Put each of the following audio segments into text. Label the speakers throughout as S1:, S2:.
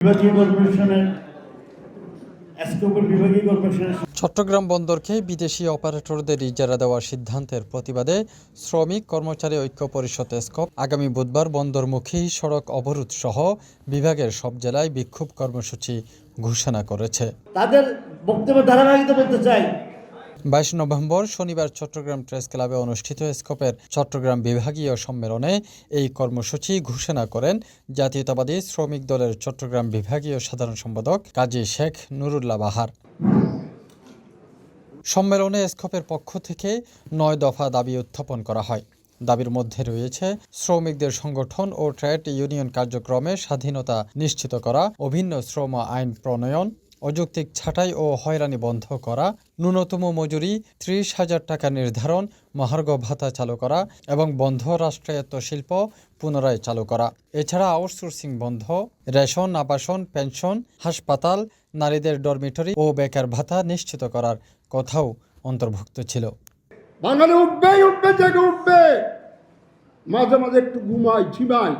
S1: বিভাগীয় কর্পোরেশনের
S2: চট্টগ্রাম বন্দরকে বিদেশি অপারেটরদের ইজারা দেওয়ার সিদ্ধান্তের প্রতিবাদে শ্রমিক কর্মচারী ঐক্য পরিষদ এসকপ আগামী বুধবার বন্দরমুখী সড়ক অবরোধ সহ বিভাগের সব জেলায় বিক্ষোভ কর্মসূচি ঘোষণা করেছে।
S1: তাদের বক্তব্য ধারাবাহিকতা বলতে চাই।
S2: বাইশ নভেম্বর শনিবার চট্টগ্রাম প্রেস ক্লাবে অনুষ্ঠিত স্কোপের চট্টগ্রাম বিভাগীয় সম্মেলনে এই কর্মসূচি ঘোষণা করেন জাতীয়তাবাদী শ্রমিক দলের চট্টগ্রাম বিভাগীয় সাধারণ সম্পাদক কাজী শেখ নুরুল্লাহ বাহার। সম্মেলনে স্কোপের পক্ষ থেকে নয় দফা দাবি উত্থাপন করা হয়। দাবির মধ্যে রয়েছে শ্রমিকদের সংগঠন ও ট্রেড ইউনিয়ন কার্যক্রমে স্বাধীনতা নিশ্চিত করা, অভিন্ন শ্রম আইন প্রণয়ন অযৌক্তিক ছাঁটাই ও হয়রানি বন্ধ করা, ন্যূনতম মজুরি, ত্রিশ হাজার টাকা নির্ধারণ, মহার্ঘ ভাতা চালু করা এবং বন্ধ রাষ্ট্রায়ত্ত শিল্প পুনরায় চালু করা। এছাড়া আউটসোর্সিং বন্ধ, রেশন, আবাসন, পেনশন, হাসপাতাল, নারীদের ডরমিটরি ও বেকার ভাতা নিশ্চিত করার কথাও অন্তর্ভুক্ত ছিল।
S3: বাঙালি উঠবেই, উঠবে, জেগে উঠবে। মাঝে মাঝে একটু ঘুমাই, ঝিমাই,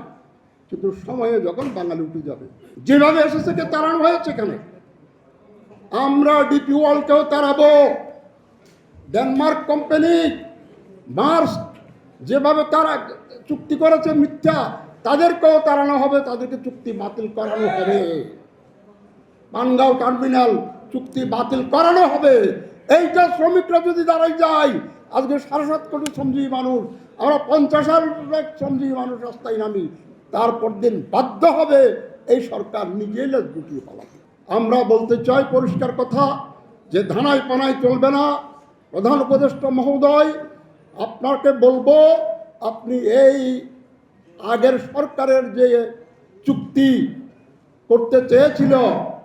S3: কিন্তু সময়ে যখন বাঙালি উঠে যাবে। যেভাবে এসেছে তাড়ানো হয়েছে এখানে। আমরা ডিপি ওয়ার্ল্ডকেও তাড়াবো। ডেনমার্ক কোম্পানি, মার্স যেভাবে তারা চুক্তি করেছে মিথ্যা, তাদেরকেও তাড়ানো হবে, তাদেরকে চুক্তি বাতিল করানো হবে। পানগাঁও টার্মিনাল চুক্তি বাতিল করানো হবে। এইটা শ্রমিকরা যদি দাঁড়াই যায়, আজকে সাড়ে সাত কোটি শ্রমজীবী মানুষ, আমরা পঞ্চাশ হাজার শ্রমজীবী মানুষ রাস্তায় নামি, তারপর দিন বাধ্য হবে, এই সরকার নিজেই লেজ গুটিয়ে পালাবে আমরা বলতে চাই পরিষ্কার কথা যে ধানায় পানায় চলবে না। প্রধান উপদেষ্টা মহোদয়, আপনাকে বলব, আপনি এই আগের সরকারের যে চুক্তি করতে চেয়েছিল,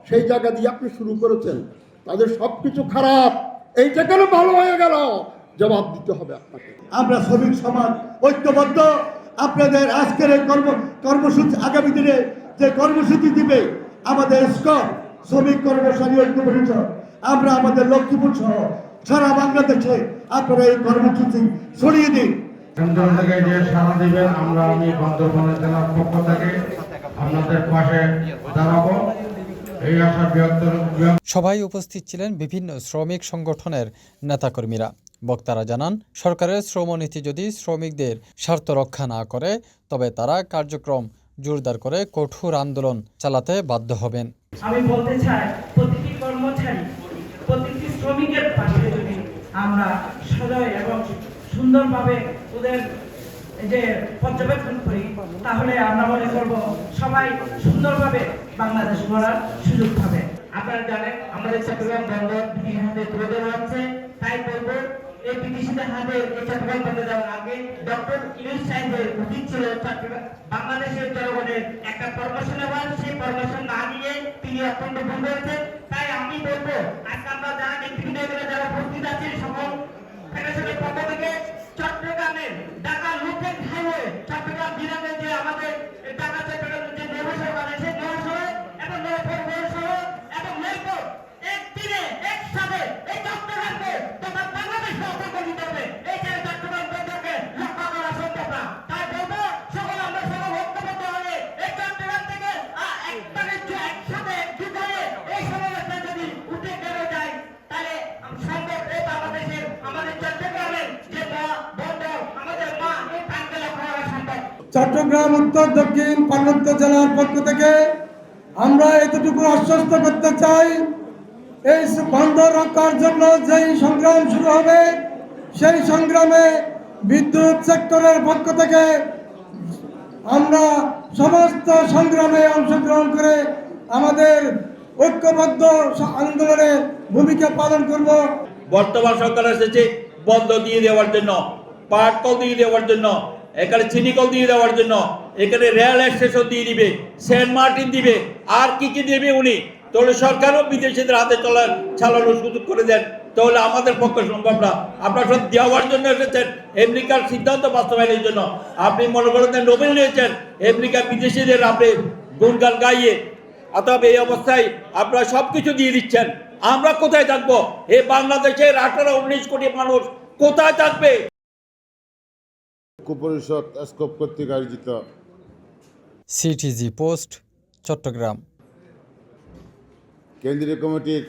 S3: সেই জায়গা দিয়ে আপনি শুরু করেছেন। তাদের সব কিছু খারাপ এইটা কেন ভালো হয়ে গেল? জবাব দিতে হবে আপনাকে।
S4: আমরা শ্রমিক সমাজ ঐক্যবদ্ধ। আপনাদের আজকের কর্ম, কর্মসূচি, আগামী দিনে যে কর্মসূচি দিবে, আমাদের স্কপ শ্রমিক কর্মচারী ঐক্য পরিষদ আমরা আমাদের লক্ষ্মীপুর সহ সারা বাংলাদেশে আপনারা এই কর্মসূচি ছড়িয়ে দিন।
S5: কেন্দ্র থেকে যে সাড়া দিবেন আমরা আমি বন্ধুবন জেলার পক্ষ থেকে আপনাদের পাশে দাঁড়াবো।
S2: সভায় উপস্থিত ছিলেন বিভিন্ন শ্রমিক সংগঠনের নেতাকর্মীরা। বক্তারা জানান সরকারের শ্রমনীতি যদি শ্রমিকদের স্বার্থ রক্ষা না করে তবে তারা কার্যক্রম জোরদার করে কঠোর আন্দোলন চালাতে বাধ্য হবেন।
S6: আমি বলতে চাই, প্রতিটি কর্মচারী, প্রতিটি শ্রমিকের পাশে যদি আমরা সদয় এবং সুন্দরভাবে ওদের যে পর্যবেক্ষণ করি, তাহলে আমরা মনে করব সবাই সুন্দরভাবে বাংলাদেশ গড়ার সুযোগ পাবে।
S7: আপনারা জানেন, আমাদের চট্টগ্রাম বন্দর এই ব্রিটিশদের হাতে এই চট্টগ্রাম বন্দর দেওয়ার আগে ডক্টর ইউনুস সাহেবের উচিত ছিল বাংলাদেশের জনগণের একটা পরামর্শ নেওয়ার সেই পরামর্শ না নিয়ে তিনি অত্যন্ত ভুল করেছেন। তাই আমি বলব, আজকে আমরা যারা নেতৃবৃন্দ যারা উপস্থিত আছেন, সকল ফেডারেশনের পক্ষ থেকে চট্টগ্রামের চট্টগ্রাম,
S4: উত্তর, দক্ষিণ পার্বত্য জেলার পক্ষ থেকে আমরা এতটুকু আশ্বস্ত করতে চাই, এই বন্ধ রক্ষার জন্য যেই সংগ্রাম শুরু হবে, সেই সংগ্রামে বিদ্যুৎ সেক্টরের পক্ষ থেকে আমরা সমস্ত সংগ্রামে অংশগ্রহণ করে আমাদের ঐক্যবদ্ধ আন্দোলনে ভূমিকা পালন করব।
S8: বর্তমান সরকার এসেছে বন্ধ দিয়ে দেওয়ার জন্য পাট কল দিয়ে দেওয়ার জন্য। এখানে চিনিকল দিয়ে দেওয়ার জন্য। এখানে রেল স্টেশন দিয়ে দিবে, সেন্ট মার্টিন দিবে, আর কি কি দেবে উনি? তাহলে সরকারও বিদেশিদের হাতে চলার চালানোর সুযোগ করে দেন। তাহলে আমাদের পক্ষে সম্ভব না। আপনার সব দেওয়ার জন্য এসেছেন, আমেরিকার সিদ্ধান্ত বাস্তবায়নের জন্য। আপনি মনে করেন নোবেল নিয়েছেন আমেরিকা বিদেশিদের আপনি গুণগান গাইয়ে অথবা এই অবস্থায় আপনারা সব কিছু দিয়ে দিচ্ছেন। আমরা কোথায় থাকব? এই বাংলাদেশের আঠারো, উনিশ কোটি মানুষ কোথায় থাকবে?
S9: ঐক্য পরিষদ স্কোপ কর্তৃক আয়োজিত।
S2: CTG post Chattogram.
S9: কেন্দ্রীয় কমিটির